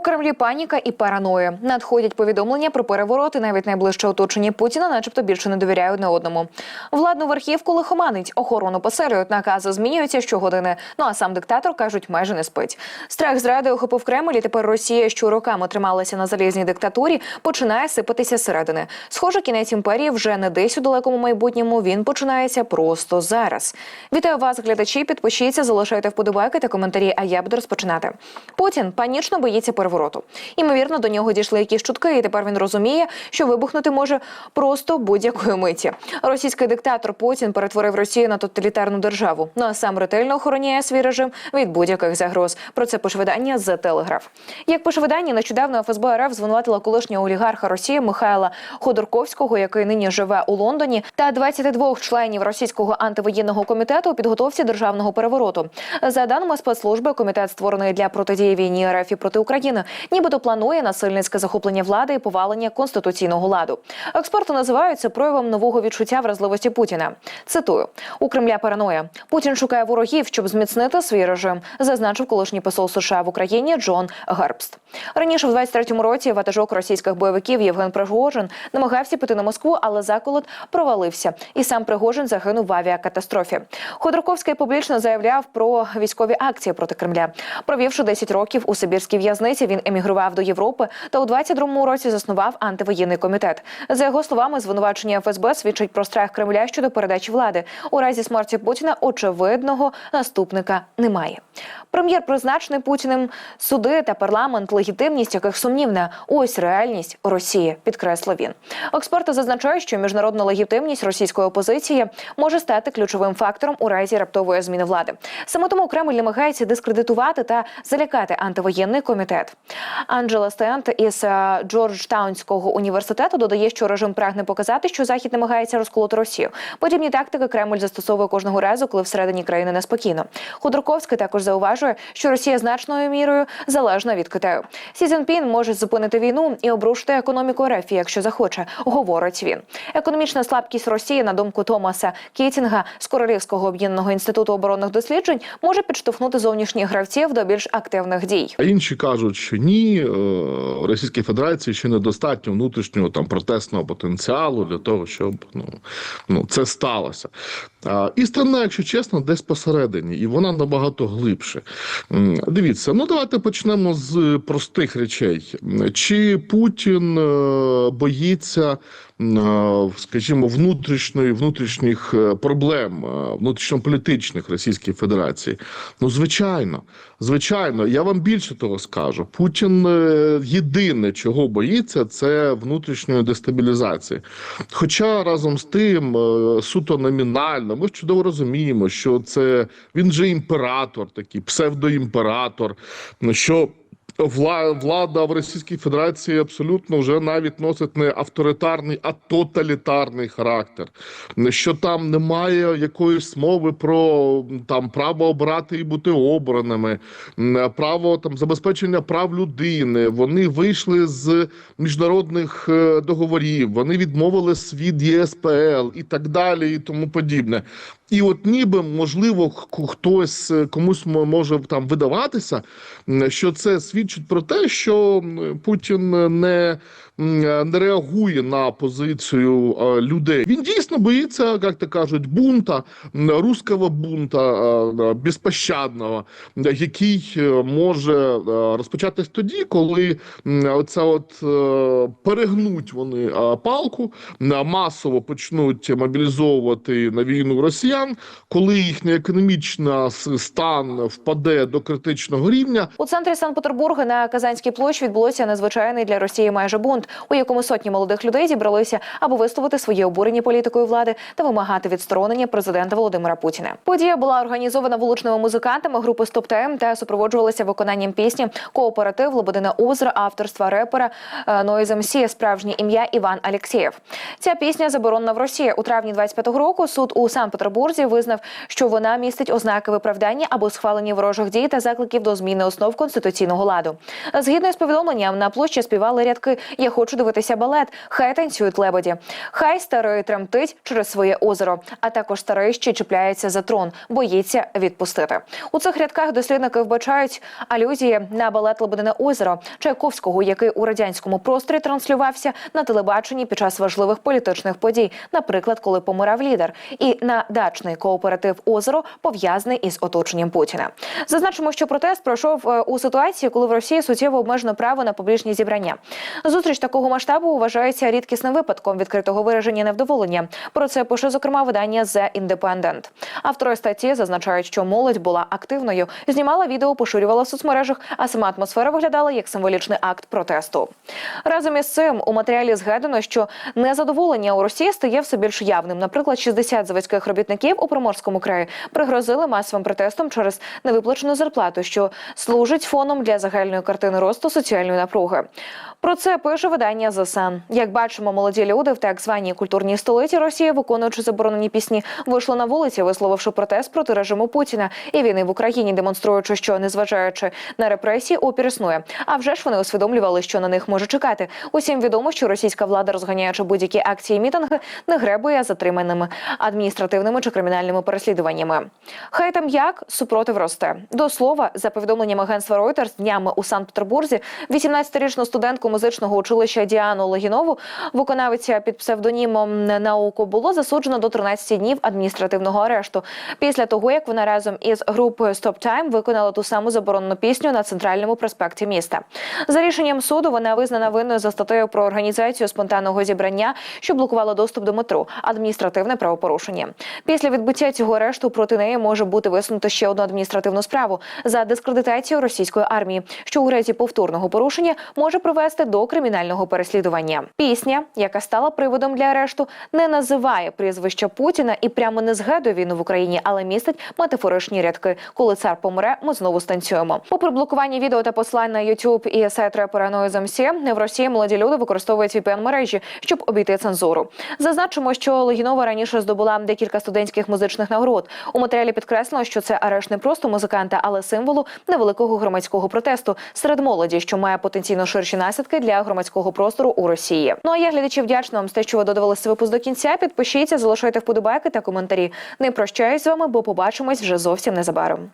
Кремлі паніка і параноя. Надходять повідомлення про перевороти. Навіть найближче оточення Путіна, начебто, більше не довіряє одне одному. Владну верхівку лихоманить, охорону поселюють, накази змінюються щогодини. Ну а сам диктатор кажуть, майже не спить. Страх зради охопив Кремль, і тепер Росія, що роками трималася на залізній диктатурі, починає сипатися зсередини. Схоже, кінець імперії вже не десь у далекому майбутньому. Він починається просто зараз. Вітаю вас, глядачі. Підпишіться, залишайте вподобайки та коментарі. А я буду розпочинати. Путін панічно боїться перевороту. Імовірно, до нього дійшли якісь чутки, і тепер він розуміє, що вибухнути може просто будь-якої миті. Російський диктатор Путін перетворив Росію на тоталітарну державу. Ну а сам ретельно охороняє свій режим від будь-яких загроз. Про це пише видання The Telegraph. Як пише видання, нещодавно ФСБ РФ звинуватила колишнього олігарха Росії Михайла Ходорковського, який нині живе у Лондоні, та 22 членів російського антивоєнного комітету у підготовці державного перевороту. За даними спецслужби, комітет створений для протидії війні РФ і проти України, нібито планує насильницьке захоплення влади і повалення конституційного ладу. Експерти називають це проявом нового відчуття вразливості Путіна. Цитую у Кремля параноя. Путін шукає ворогів, щоб зміцнити свій режим, зазначив колишній посол США в Україні Джон Гербст. Раніше, в 23-му році, ватажок російських бойовиків Євген Пригожин намагався піти на Москву, але заколот провалився, і сам Пригожин загинув в авіакатастрофі. Ходорковський публічно заявляв про військові акції проти Кремля. Провівши 10 років у Сибірській в'язниці, він емігрував до Європи та у 22-му році заснував антивоєнний комітет. За його словами, звинувачення ФСБ свідчить про страх Кремля щодо передачі влади. У разі смерті Путіна очевидного наступника немає. Прем'єр призначений Путіним суди та парламент, легітимність яких сумнівна. Ось реальність Росії, підкреслив він. Експерти зазначають, що міжнародна легітимність російської опозиції може стати ключовим фактором у разі раптової зміни влади. Саме тому Кремль намагається дискредитувати та залякати антивоєнний комітет. Анджела Стент із е, Джорджтаунського університету додає, що режим прагне показати, що захід намагається розколоти Росію. Подібні тактики Кремль застосовує кожного разу, коли всередині країни неспокійно. Ходорковський також зауважує, що Росія значною мірою залежна від Китаю. Сі Цзіньпін може зупинити війну і обрушити економіку РФ, якщо захоче, говорить він. Економічна слабкість Росії, на думку Томаса Кітінга з Королівського об'єднаного інституту оборонних досліджень, може підштовхнути зовнішніх гравців до більш активних дій. Інші кажуть, що ні, е, Російській Федерації ще недостатньо внутрішнього там протестного потенціалу для того, щоб ну, ну це сталося. Істина, якщо чесно, десь посередині, і вона набагато глибше. Дивіться, ну давайте почнемо з простих речей. Чи Путін е, боїться? е, Скажімо, внутрішньої внутрішніх е, проблем, е, внутрішньополітичних Російської Федерації. Ну, звичайно, звичайно, я вам більше того скажу. Путін е, єдине, чого боїться, це внутрішньої дестабілізації. Хоча разом з тим, е, суто номінально, ми ж чудово розуміємо, що це він же імператор, такий псевдоімператор, що. Вла- Влада в Російській Федерації абсолютно вже навіть носить не авторитарний, а тоталітарний характер. Що там немає якоїсь мови про там право обрати і бути обраними, право там забезпечення прав людини. Вони вийшли з міжнародних е, договорів, вони відмовились від ЄСПЛ і так далі, і тому подібне. І от ніби можливо хтось е, комусь мо- може там видаватися, що це свідчить про те, що Путін не, не реагує на позицію е, людей. Він дійсно боїться, як то кажуть, бунта, м, руського бунта е, е, безпощадного, який е, може е, розпочатись тоді, коли оце от е, перегнуть вони е, палку, масово почнуть мобілізовувати на війну росіян, коли їхній економічний стан впаде до критичного рівня. У центрі Санкт-Петербурга на Казанській площі відбулося незвичайний для Росії майже бунт, у якому сотні молодих людей зібралися, аби висловити своє обурення політикою влади та вимагати відсторонення президента Володимира Путіна. Подія була організована вуличними музикантами групи Стоп ТМ та супроводжувалася виконанням пісні Кооператив Лободина Озера авторства репера е, Noise MC, справжнє ім'я Іван Алєксєєв. Ця пісня заборонена в Росії у травні 25-го року. Суд у Санкт-Петербурзі Санкт-Петербурзі визнав, що вона містить ознаки виправдання або схвалення ворожих дій та закликів до зміни основ конституційного ладу. Згідно з повідомленням, на площі співали рядки Я хочу дивитися балет, хай танцюють лебеді. Хай старий тремтить через своє озеро, а також старий ще чіпляється за трон, боїться відпустити. У цих рядках дослідники вбачають алюзії на балет Лебедине озеро Чайковського, який у радянському просторі транслювався на телебаченні під час важливих політичних подій, наприклад, коли помирав лідер, і на дачний кооператив озеро пов'язаний із оточенням Путіна. Зазначимо, що протест пройшов е, у ситуації, коли в Росії суттєво обмежено право на публічні зібрання. Зустріч такого масштабу вважається рідкісним випадком відкритого вираження невдоволення. Про це пише зокрема видання The Independent. Автори статті зазначають, що молодь була активною, знімала відео, поширювала в соцмережах, а сама атмосфера виглядала як символічний акт протесту. Разом із цим у матеріалі згадано, що незадоволення у Росії стає все більш явним. Наприклад, 60 заводських робітників у Приморському краї пригрозили масовим протестом через невиплачену зарплату, що служить фоном для загальної картини росту соціальної напруги. Про це пише видання Sun. Як бачимо, молоді люди в так званій культурній столиці Росії, виконуючи заборонені пісні, вийшли на вулиці, висловивши протест проти режиму Путіна і війни в Україні, демонструючи, що незважаючи на репресії, опір існує. А вже ж вони усвідомлювали, що на них може чекати. Усім відомо, що російська влада, розганяючи будь-які акції і мітинги, не гребує затриманими адміністративними чи кримінальними переслідуваннями. Хай там як супротив росте. До слова, за повідомленням агентства Reuters, днями у Санкт-Петербурзі 18-річну студентку музичного училища Діану Логінову, виконавиця під псевдонімом науку, було засуджено до 13 днів адміністративного арешту після того, як вона разом із групою Stop Time виконала ту саму заборонену пісню на центральному проспекті міста. За рішенням суду вона визнана винною за статтею про організацію спонтанного зібрання, що блокувало доступ до метро, адміністративне правопорушення. Після відбуття цього арешту проти неї може бути висунуто ще одну адміністративну справу за дискредитацію російської армії, що у разі повторного порушення може привести до кримінального переслідування. Пісня, яка стала приводом для арешту, не називає прізвища Путіна і прямо не згадує війну в Україні, але містить метафоричні рядки. Коли цар помре, ми знову станцюємо. Попри блокування відео та посилань на YouTube і сайт репера Noise в Росії молоді люди використовують VPN мережі, щоб обійти цензуру. Зазначимо, що Логінова раніше здобула декілька студентських музичних нагород. У матеріалі підкреслено, що це арешт не просто музиканта, але символу невеликого громадського протесту серед молоді, що має потенційно ширші наслідки для громадського простору у Росії. Ну а я глядачі вдячна вам за те, що ви додивилися випуск до кінця. Підпишіться, залишайте вподобайки та коментарі. Не прощаюсь з вами, бо побачимось вже зовсім незабаром.